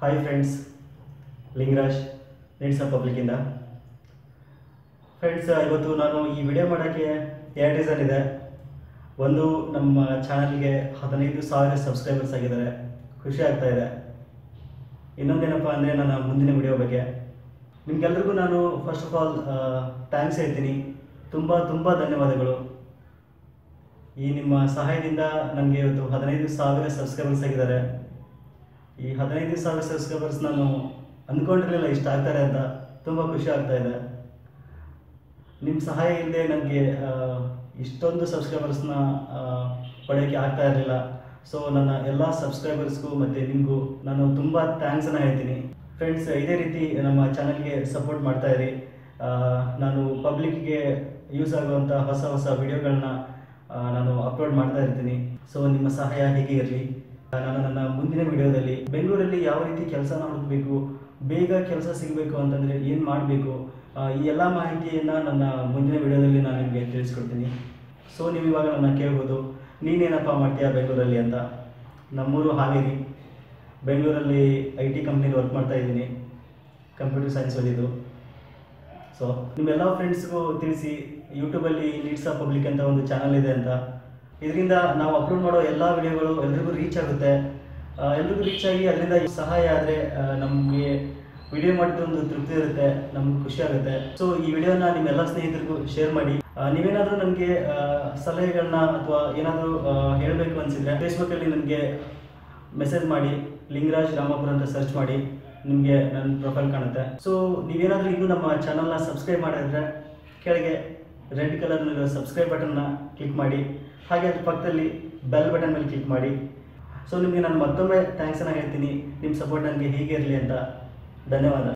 Hi friends Lingaraj ನಿಡ್ಸ ಪಬ್ಲಿಕ್ಕಿಂದ friends ಇವತ್ತು ನಾನು ಈ ವಿಡಿಯೋ ಮಾಡೋಕ್ಕೆ ಎರಡು ರೀಸನ್ ಇದೆ. ಒಂದು, ನಮ್ಮ ಚಾನಲ್ಗೆ ಹದಿನೈದು ಸಾವಿರ ಸಬ್ಸ್ಕ್ರೈಬರ್ಸ್ ಆಗಿದ್ದಾರೆ. ಖುಷಿ ಆಗ್ತಾ ಇದೆ. ಇನ್ನೊಂದೇನಪ್ಪ ಅಂದರೆ ನನ್ನ ಮುಂದಿನ ವಿಡಿಯೋ ಬಗ್ಗೆ. ನಿಮ್ಗೆಲ್ರಿಗೂ ನಾನು ಫಸ್ಟ್ ಆಫ್ ಆಲ್ ಥ್ಯಾಂಕ್ಸ್ ಹೇಳ್ತೀನಿ. ತುಂಬ ತುಂಬ ಧನ್ಯವಾದಗಳು. ಈ ನಿಮ್ಮ ಸಹಾಯದಿಂದ ನನಗೆ ಇವತ್ತು ಹದಿನೈದು ಸಾವಿರ ಸಬ್ಸ್ಕ್ರೈಬರ್ಸ್ ಆಗಿದ್ದಾರೆ. ಈ ಹದಿನೈದು ಸಾವಿರ ಸಬ್ಸ್ಕ್ರೈಬರ್ಸ್ ನಾನು ಅಂದ್ಕೊಂಡಿರಲಿಲ್ಲ ಇಷ್ಟ ಆಗ್ತಾರೆ ಅಂತ. ತುಂಬ ಖುಷಿ ಆಗ್ತಾ ಇದೆ. ನಿಮ್ಮ ಸಹಾಯ ಇಲ್ಲದೆ ನನಗೆ ಇಷ್ಟೊಂದು ಸಬ್ಸ್ಕ್ರೈಬರ್ಸ್ನ ಪಡೆಯೋಕ್ಕೆ ಆಗ್ತಾ ಇರಲಿಲ್ಲ. ಸೊ ನನ್ನ ಎಲ್ಲ ಸಬ್ಸ್ಕ್ರೈಬರ್ಸ್ಗೂ ಮತ್ತು ನಿಮಗೂ ನಾನು ತುಂಬ ಥ್ಯಾಂಕ್ಸನ್ನು ಹೇಳ್ತೀನಿ. ಫ್ರೆಂಡ್ಸ್ ಇದೇ ರೀತಿ ನಮ್ಮ ಚಾನಲ್ಗೆ ಸಪೋರ್ಟ್ ಮಾಡ್ತಾ ಇರಿ. ನಾನು ಪಬ್ಲಿಕ್ಗೆ ಯೂಸ್ ಆಗುವಂಥ ಹೊಸ ಹೊಸ ವಿಡಿಯೋಗಳನ್ನ ನಾನು ಅಪ್ಲೋಡ್ ಮಾಡ್ತಾ ಇರ್ತೀನಿ. ಸೊ ನಿಮ್ಮ ಸಹಾಯ ಹೇಗೆ ಇರಲಿ. ನಾನು ನನ್ನ ಮುಂದಿನ ವಿಡಿಯೋದಲ್ಲಿ ಬೆಂಗಳೂರಲ್ಲಿ ಯಾವ ರೀತಿ ಕೆಲಸ ಹುಡುಕಬೇಕು ಬೇಗ ಕೆಲಸ ಸಿಗಬೇಕು ಅಂತಂದರೆ ಏನು ಮಾಡಬೇಕು ಈ ಎಲ್ಲ ಮಾಹಿತಿಯನ್ನು ನನ್ನ ಮುಂದಿನ ವಿಡಿಯೋದಲ್ಲಿ ನಾನು ನಿಮಗೆ ತಿಳಿಸ್ಕೊಡ್ತೀನಿ. ಸೊ ನೀವು ಇವಾಗ ನನ್ನ ಕೇಳ್ಬೋದು, ನೀನೇನಪ್ಪ ಮಾಡ್ತೀಯಾ ಬೆಂಗಳೂರಲ್ಲಿ ಅಂತ. ನಮ್ಮೂರು ಹಾವೇರಿ. ಬೆಂಗಳೂರಲ್ಲಿ ಐ ಟಿ ಕಂಪ್ನಿಲಿ ವರ್ಕ್ ಮಾಡ್ತಾ ಇದ್ದೀನಿ ಕಂಪ್ಯೂಟರ್ ಸೈನ್ಸ್ ಓದಿದ್ದು ಸೊ ನಿಮ್ಮೆಲ್ಲ ಫ್ರೆಂಡ್ಸ್ಗೂ ತಿಳಿಸಿ ಯೂಟ್ಯೂಬಲ್ಲಿ ನೀಡ್ಸಾ ಪಬ್ಲಿಕ್ ಅಂತ ಒಂದು ಚಾನಲ್ ಇದೆ ಅಂತ. ಇದರಿಂದ ನಾವು ಅಪ್ಲೋಡ್ ಮಾಡೋ ಎಲ್ಲ ವಿಡಿಯೋಗಳು ಎಲ್ರಿಗೂ ರೀಚ್ ಆಗುತ್ತೆ. ಎಲ್ರಿಗೂ ರೀಚ್ ಆಗಿ ಅದರಿಂದ ಸಹಾಯ ಆದರೆ ನಮಗೆ ವಿಡಿಯೋ ಮಾಡಿದ ಒಂದು ತೃಪ್ತಿ ಇರುತ್ತೆ, ನಮ್ಗೆ ಖುಷಿ ಆಗುತ್ತೆ. ಸೊ ಈ ವಿಡಿಯೋನ ನಿಮ್ಮೆಲ್ಲ ಸ್ನೇಹಿತರಿಗೂ ಶೇರ್ ಮಾಡಿ. ನೀವೇನಾದರೂ ನನಗೆ ಸಲಹೆಗಳನ್ನ ಅಥವಾ ಏನಾದರೂ ಹೇಳಬೇಕು ಅನಿಸಿದ್ರೆ ಫೇಸ್ಬುಕ್ಕಲ್ಲಿ ನನಗೆ ಮೆಸೇಜ್ ಮಾಡಿ, ಲಿಂಗರಾಜ್ ರಾಮಾಪುರ ಅಂತ ಸರ್ಚ್ ಮಾಡಿ, ನಿಮಗೆ ನನ್ನ ಪ್ರೊಫೈಲ್ ಕಾಣುತ್ತೆ. ಸೊ ನೀವೇನಾದರೂ ಇನ್ನೂ ನಮ್ಮ ಚಾನಲ್ನ ಸಬ್ಸ್ಕ್ರೈಬ್ ಮಾಡಿದ್ರೆ ಕೆಳಗೆ ರೆಡ್ ಕಲರ್ನಲ್ಲಿರೋ ಸಬ್ಸ್ಕ್ರೈಬ್ ಬಟನ್ನ ಕ್ಲಿಕ್ ಮಾಡಿ. ಹಾಗೆ ಅದ್ರ ಪಕ್ಕದಲ್ಲಿ ಬೆಲ್ ಬಟನ್ ಮೇಲೆ ಕ್ಲಿಕ್ ಮಾಡಿ. ಸೊ ನಿಮಗೆ ನಾನು ಮತ್ತೊಮ್ಮೆ ಥ್ಯಾಂಕ್ಸನ್ನು ಹೇಳ್ತೀನಿ. ನಿಮ್ಮ ಸಪೋರ್ಟ್ ನನಗೆ ಹೀಗೆ ಇರಲಿ ಅಂತ. ಧನ್ಯವಾದ.